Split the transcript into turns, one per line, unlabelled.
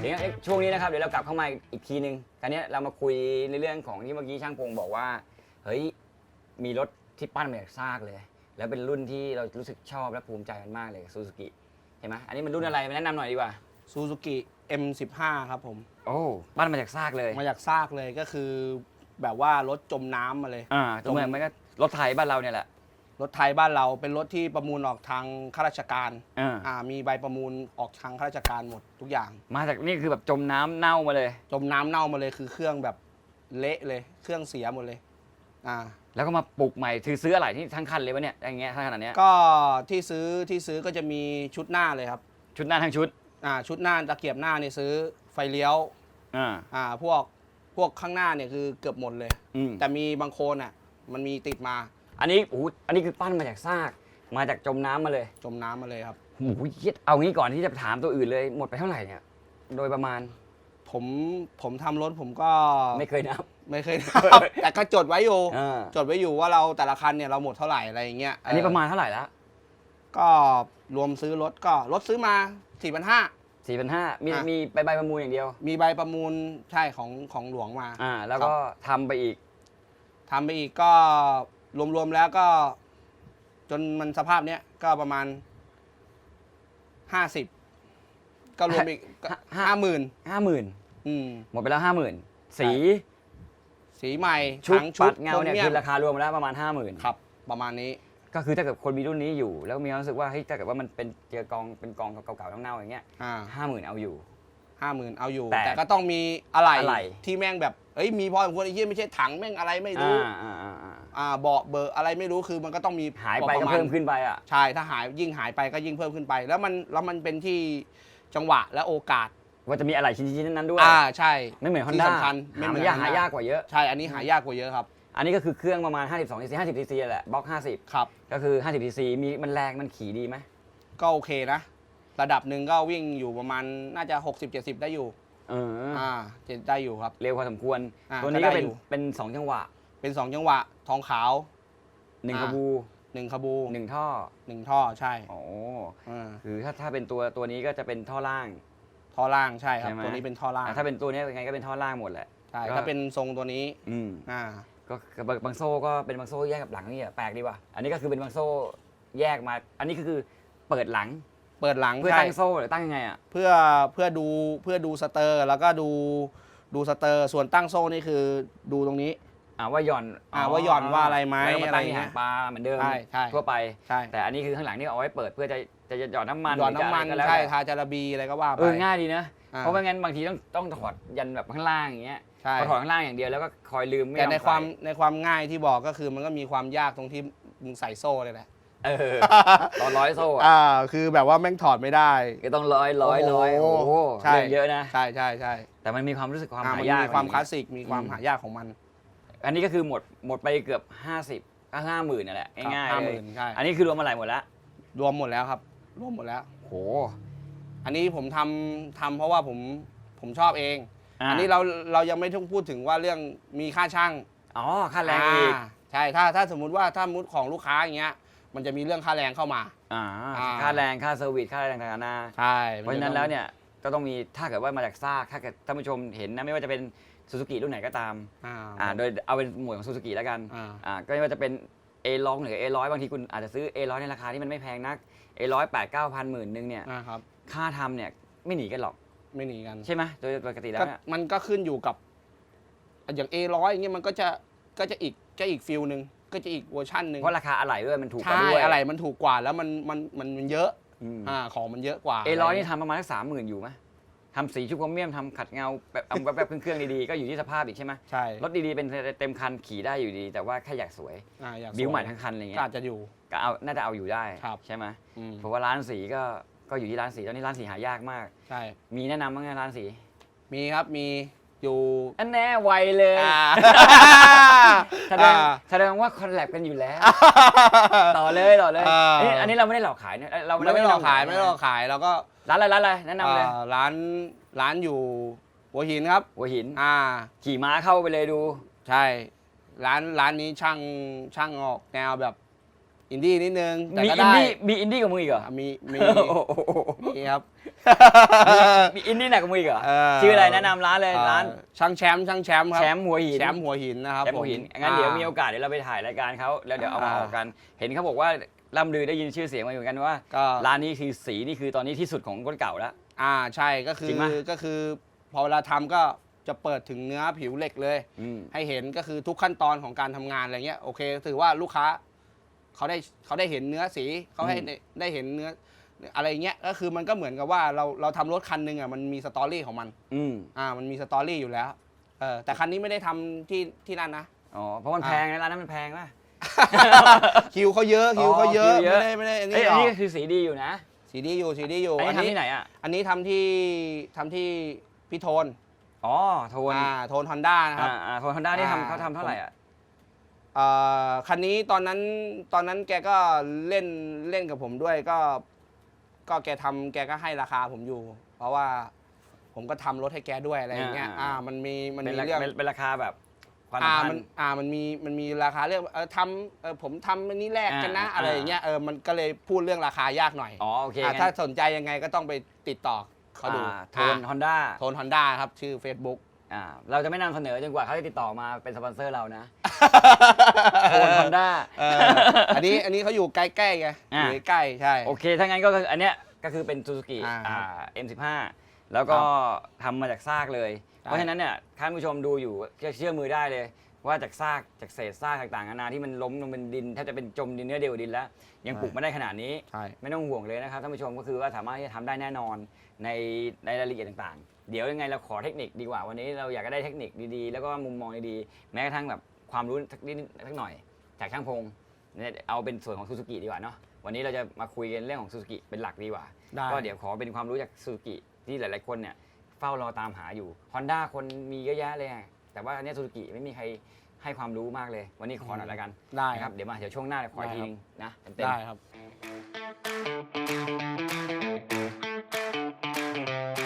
เดี๋ยวช่วงนี้นะครับเดี๋ยวเรากลับเข้ามาอีกทีนึงคราวนี้เรามาคุยในเรื่องของที่เมื่อกี้ช่างพงบอกว่า เฮ้ย มีรถที่ปั้นมาจากซากเลย แล้วเป็นรุ่นที่เรารู้สึกชอบและภูมิใจกันมากเลยซูซูกิเห็นไหมอันนี้มันรุ่นอะไรมาแนะนำหน่อยดีกว่า
ซูซูกิ M15 ครับผม
โอ้ปั้นมาจากซากเลย
มาจากซากเลยก็คือแบบว่ารถจมน้ำมาเลย
อ่าตรงเหมือนมันก็รถไทยบ้านเราเนี่ยแหละ
รถไทยบ้านเราเป็นรถที่ประมูลออกทางข้าราชการ
อ่า
อ่ามีใบประมูลออกทางข้าราชการหมดทุกอย่าง
มาจากนี่คือแบบจมน้ำเน่ามาเลย
จมน้ำเน่ามาเลยคือเครื่องแบบเละเลย เครื่องเสียหมดเลย อ่า
แล้วก็มาปลูกใหม่ถือซื้ออะไรที่ทั้งคันเลยวะเนี่ยอย่างเงี้ยทั้งขนาดเนี้ย
ก็ที่ซื้อที่ซื้อก็จะมีชุดหน้าเลยครับ
ชุดหน้าทั้งชุด
อ่าชุดหน้าตะเกียบหน้านี่ซื้อไฟเลี้ยว
อ่า
อ่าพวกพวกข้างหน้าเนี่ยคือเกือบหมดเลย
อืม
แต่มีบางโคนอะมันมีติดมา
อันนี้โอ้โหอันนี้คือปั้นมาจากซาก มาจากจมน้ำมาเลย
จมน้ำมาเลยครับ
โอ้โหเหี้ยเอางี้ก่อนที่จะถามตัวอื่นเลย หมดไปเท่าไหร่เนี่ย โดยประมาณ
ผมผมทำรถผมก็
ไม่เคยนับ
ไม่เคยนับ แต่ก็จดไว้อยู่
อ่า
จดไว้อยู่ว่าเราแต่ละคันเนี่ยเราหมดเท่าไหร่อะไรอย่างเงี้ย
อันนี้
เป
ระมาณเท่าไหร่ละ
ก็รวมซื้อรถก็รถซื้อมา 4 5 0 0
สี่พันห้ามี
อะ
มีใบใบประมูลอย่างเดียว
มีใบประมูลใช่ของของหลวงมา
อ่า แล้วก็ทำไปอีก
ทำไปอีกก็รวมๆแล้วก็ จนมันสภาพเนี้ยก็ประมาณ50ก็รวมอีก
ห้า
ห้าหมื่น
ห้าหมื่น
อืม
หมดไปแล้วห้าหมื่นสี
สีใหม่
ชุด
ทั้ง
ปัดเงาเนี่ย
โคร
คือ
ม
ราคารวมแล้วประมาณห้าหมื่น
ครับ ประมาณนี้
ก็คือถ้าเกิดคนมีรุ่นนี้อยู่ แล้วมีความรู้สึกว่าเฮ้ยถ้าเกิดว่ามันเป็นเจอกองเป็นกองเก่าๆเน่าๆอย่างเงี้ย
อ่า
ห้าหมื่นเอาอยู่
ห้าหมื่นเอาอยู่
แต่
แต่ก็ต้องมีอะไร
อะไร
ที่แม่งแบบเอ้ยมีพอสมควรไอ้เหี้ยไม่ใช่ถังแม่งอะไรไม่รู้
อ่าอ่าอ่าอ่า
อ่าเบาะเบอร์อะไรไม่รู้คือมันก็ต้องมี
หายไป
ป
ก็
ระมาณ
เพิ่มขึ้นไปอะ
ใช่ถ้าหายยิ่งหายไปก็ยิ่งเพิ่มขึ้นไป แล้วมันแล้วมันเป็นที่จังหวะและโอกาส
ว่าจะมีอะไรชิ้นๆนั้นๆด้วย
อ่าใช่
ไม่เหมือนฮอน
ที่
ด้า
สำคัญไม่
หา
เหมื
มั
อนน
ยาก
Honda
หายากกว่าเยอะ
ใช่อันนี้หายากกว่าเยอะครับ
อันนี้ก็คือเครื่องประมาณ 52 cc 50 cc แหละบล็อก 50
ครับ
ก็คือ 50 cc มีมันแรงมันขี่ดีไหม
ก็โอเคนะ ระดับหนึ่งก็วิ่งอยู่ประมาณน่าจะ 60-70 ได้อยู่
เออ
อ่าจะได้อยู่ครับ
เร็วพอสมควร
อ่า
ตัวนี้
ก็
ก็
ได้
เป็น
อยู่
เป็น 2 จังหวะ
เป็นสองจังหวะ ทองขาว
1
อ่า
ขบู
หนึ่งขบู
1ท่อ
หนึ่งท่อใช่
โอ้
อ่า
คือถ้าถ้าเป็นตัวตัวนี้ก็จะเป็นท่อล่าง
ท่อล่างใช่ครับ
ใช่ไหม
ตัวนี้เป็นท่อล่าง
อะถ้าเป็นตัวนี้ยังไงก็เป็นท่อล่างหมดแหละ
ใช่
ก็
ถ้าเป็นทรงตัวนี้
อืม
อ่า
ก็คือบางบางโซ่ก็เป็นบางโซ่แยกกับหลังนี่อะแปลกดีว่ะอันนี้ก็คือเป็นบางโซ่แยกมา อันนี้ก็คือเปิดหลัง
เปิดหลัง
เพื่อ
ใช่
ตั้งโซ่หรือตั้งยังไงอะ
เพื่อเพื่อดูเพื่อดูสเตอร์ แล้วก็ดูดูสเตอร์ ส่วนตั้งโซ่นี่คือดูตรงนี้
อ่าว่าหย่อน
อ่าว่าหย่อนว่าอะไรไหม
แล้วก็มาตั้ง
อะไร
ที่
เงี้
หายงปลาเหมือนเดิม
ใช่ใช่
ทั่วไป
ใช่
แต่อันนี้คือข้างหลังนี่เอาไว้เปิดเพื่อจะจะหยอดน้ำมัน
หยอดน้ำมัน
รือจะอะไรก็แล้ว
ใช่
แต่
ทาจาระบีอะไรก็ว่าไป
เออง่ายดีนะ
อ่า
เพราะไม่งั้นบางทีต้องต้องถอดยันแบบข้างล่างอย่างเงี้ย
ใช่
พอถอดข้างล่างอย่างเดียวแล้วก็คอยลืมไม่
แต่ใน
ยอ
ความ
ใส่
ในความง่ายที่บอกก็คือมันก็มีความยากตรงที่มึงใส่โซ่เลยแหละ
เออ ตอนร้อยโซ่อะ
อ่า คือแบบว่าแม่งถอดไม่ได้
ก็ต้องร้อยร้อยร้อย
โอ้
โอ้
โห
โห
ใช่
เรื่องเยอะนะ
ใช่ใช่ใช่
แต่มันมีความรู้สึกความ
อ่า
หา
มัน
ยาก
มีความ
ก
คลา
นี้
สสิกมีความ
อืม
หายากของมัน
อันนี้ก็คือหมดหมดไปเกือบ 50ก็ห้าหมื่นนั่นแหละง่าย
ห้า
ๆ
ห
เล
มื่
ย
นใช่
อันนี้คือรวมอะไรหมดแล้ว
รวมหมดแล้วครับ รวมหมดแล้ว
โห
อันนี้ผมทำทำเพราะว่าผมผมชอบเอง
อะ
อันนี้เราเรายังไม่ต้องพูดถึงว่าเรื่องมีค่าช่าง
อ๋อค่าแรงอีกา
ใช่ถ้าถ้าสมมุติว่าถ้ามุดของลูกค้าอย่างเงี้ย มันจะมีเรื่องค่าแรงเข้ามา
อ่า
อ่า
ค่าแรงค่าเซอร์วิสค่าอะไรต่างๆนานา
ใช่
เพราะฉะนั้นแล้วเนี่ยก็ต้องมีถ้าเกิดว่ามาจากซากถ้าเกิดท่านผู้ชมเห็นนะไม่ว่าจะเป็นซูซูกิรุ่นไหนก็ตาม
อ่า
อ่าโดยเอาเป็นหมวดของซูซูกิแล้วกัน
อ่า
อ่าก็ไม่ว่าจะเป็น A ร้องหรือ A ร้อยบางทีคุณอาจจะซื้อ A ร้อยในราคาที่มันไม่แพงนัก A ร้อยแปดเก้าพันหมื่นหนึ่งเนี่ย
อ่าครับ
ค่าทำเนี่ยไม่หนีกันหรอก
ไม่หนีกัน
ใช่ไหมโดยปกติแล้
ก็
วเนี่ย
มันก็ขึ้นอยู่กับ อย่าง A ร้อยอย่างเงี้ยมันก็จะก็จะอีกจะอีกฟิลหนึ่งก็จะอีกเวอร์ชันหนึ่ง
เพราะราคาอะไหล่ด้วยมันถูกกว่า
ใช่
ด้วย
อะไรมันถูกกว่าแล้วมันมันมันมันเยอะ
อืม
อ่าของมันเยอะกว่า
เอร้อยนี่ทำประมาณสักสามหมื่นอยู่ไหมทำสีชุบโครเมียมทำขัดเงาแบบเอาแบบเครื่องๆดีๆก็อยู่ที่สภาพอีกใช่ไหม
ใช่
รถดีๆเป็นเต็มคันขี่ได้อยู่ดี แต่ว่าแค่อยากสวย
อ่าอยาก
บิวใหม่
สย
ทั้งคันอะไร
ก็
เงี้
อายจจะอยู่
ก็เอาน่าจะเอาอยู่ได้
ครับ
ใช่ไหม
อืม
เพราะว่าร้านสีก็ ก็อยู่ที่ร้านสีตอนนี้ร้านสีหายากมาก
ใช่
มีแนะนำบ้างไหมร้านสี
มีครับ มีอยู่
อันแน่ไวเลย
อ่า
แสดง
อ่า
แสดงว่าคอนแลบกันอยู่แล้ว ต่อเลยต่อเลย
อ่า
เอ้ยอันนี้เราไม่ได้หลอกขายเนี่ยเรา
ไม่ได้หลอกขาย
นำ
ไม่ได้หลอกขายเราก็
เร้านอะไรร้านอะไรแนะนำเลย
อ่าร้านร้านอยู่หัวหินครับ
หัวหิน
อ่า
ขี่ม้าเข้าไปเลยดู
ใช่ ร้านร้านนี้ช่างช่างออกแนวแบบ อินดี้นิดนึงแต่
มี
ก็
อิน
ได้
ดี้มีอินดี้กับมึงอีกเหรอ
อะมีมี
โอ้โห
มีครับ
มีอินดี้หนักกับมึงอีกเหรอ
เออ
ชื่ออะไรแนะนำร้านเลยร้าน
อ่ช่างแชมป์ช่างแชมป์ครับ
แชมป์หัวหิน
แชมป์หัวหินนะครับ
แชมป์หัวหิน
ผม
งั้นเดี๋ยว
อ่า
มีโอกาสเดี๋ยวเราไปถ่ายรายการเขาแล้วเดี๋ยวเอามา
อ่า
ออกกัน เห็นเขาบอกว่าล่ำลือได้ยินชื่อเสียงมาเหมือนกันว่า
ก็
ร้านนี้คือสีนี่คือตอนนี้ที่สุดของคนเก่าแล้ว
อ่าใช่ก็คื
จริ
อง
ปะ
ก็คือ พอเวลาทำก็จะเปิดถึงเนื้อผิวเหล็กเลย
อืม
ให้เห็นก็คือทุกขั้นตอนของการทำงานอะไรเงี้ยโอเค ถือว่าลูกค้า เขาได้เขาได้เห็นเนื้อสีเขาให้ได้ได้เห็นเนื้ออะไรเงี้ยก็คือมันก็เหมือนกับว่าเราเราทำรถคันหนึ่งอะมันมีสตอรี่ของมัน
อืม
อ่ามันมีสตอรี่อยู่แล้วเออแต่คันนี้ไม่ได้ทำที่ที่นั่นนะ
อ๋อเพราะมัน
อ่า
แพงนะร้านนั้นมันแพงป่ะ
คิวเขาเยอะคิวเขาเยอะ
คิวเยอะ
ไม่ได้ไม่ได้อัน
เอ้ย
นี้หร
อัน
อก
นี้คือสีดีอยู่นะ
สีดีอยู่สีดีอยู่
อันนี้ทำที่ไหนอะ
อันนี้ทำที่ทำที่พี่โทน
อ๋อโทน
อ่าโทนฮอนด้านะครับ
อ่าอ่าโทนฮอนด้านี่
อ่า
ทำเขาทำเท่าไหร่อะ
เอ่อ คันนี้ตอนนั้นตอนนั้นแกก็เล่นเล่นกับผมด้วยก็ ก็แกทำแกก็ให้ราคาผมอยู่ เพราะว่าผมก็ทำรถให้แกด้วยอะไรอย่างเงี้ย
อ่า
อ่ามันมีมัน
เป็น
มี
รา
เรื่อง
เป็นเป็นราคาแบบพัน
อ่า
พั
มันนอ่ามันมีมันมีราคาเรื่องเออทำเออผมทำอันนี้แลกกันนะ
อ่า
อะไรอย่างเงี้ยเออมันก็เลยพูดเรื่องราคายากหน่อย
อ๋อโอเค
อ่า
งั้น
ถ้าสนใจยังไงก็ต้องไปติดต่อเขาดู
อ่าโทนฮอนด้า
โทนฮอนด้าครับชื่อ Facebook
อ่าเราจะไม่นำเสนอจนกว่าเขาจะติดต่อมาเป็นสปอนเซอร์เรานะ โทนฮอนด้า
เอออันนี้อันนี้เขาอยู่ใกล้ๆไงอ
อ่า
ยู่ใกล้ๆใช่
โอเค ถ้างั้นก็คืออันเนี้ยก็คือเป็นซูซูกิ
อ่า
อ่า M15 แล้วก็ทำมาจากซากเลย
ใช่
เพราะฉะนั้นเนี่ยท่านผู้ชมดูอยู่เชื่อมือได้เลย ว่าจากซากจากเศษซากต่างๆนานาที่มันล้มลงเป็นดินแทบจะเป็นจมดินเนื้อเดียวดินแล้ว ยังปลูกมาได้ขนาดนี้
ใช่
ไม่ต้องห่วงเลยนะครับท่านผู้ชมก็คือว่าสามารถที่จะทำได้แน่นอนในในรายละเอียดต่างๆ เดี๋ยวยังไงเราขอเทคนิคดีกว่าวันนี้เราอยากจะได้เทคนิคดีๆ แล้วก็มุมมองดีๆ แม้กระทั่งแบบ ความรู้สักนิดสักหน่อย จากช่างพงเนี่ยเอาเป็นส่วนของซูซูกิดีกว่าเนาะวันนี้เราจะมาคุยกันเรื่องของซูซูกิเป็นหลักดีกว่า
ได้
ก็เดี๋ยวขอเป็นความรู้จากซูซูกิที่หลายๆคนเนี่ยเฝ้ารอตามหาอยู่ Honda คนมีเยอะแยะเลยอะแต่ว่าอันเนี้ซูซูกิไม่มีใครให้ความรู้มากเลย วันนี้ขอหน่อยละกัน
ได้
นะ
ค
ค
รั
รับบเดี๋ยวมาเดี๋ยวช่วงหน้าเดี๋ยวขออีกทีนึงนะเต็มๆ
ได้ครับ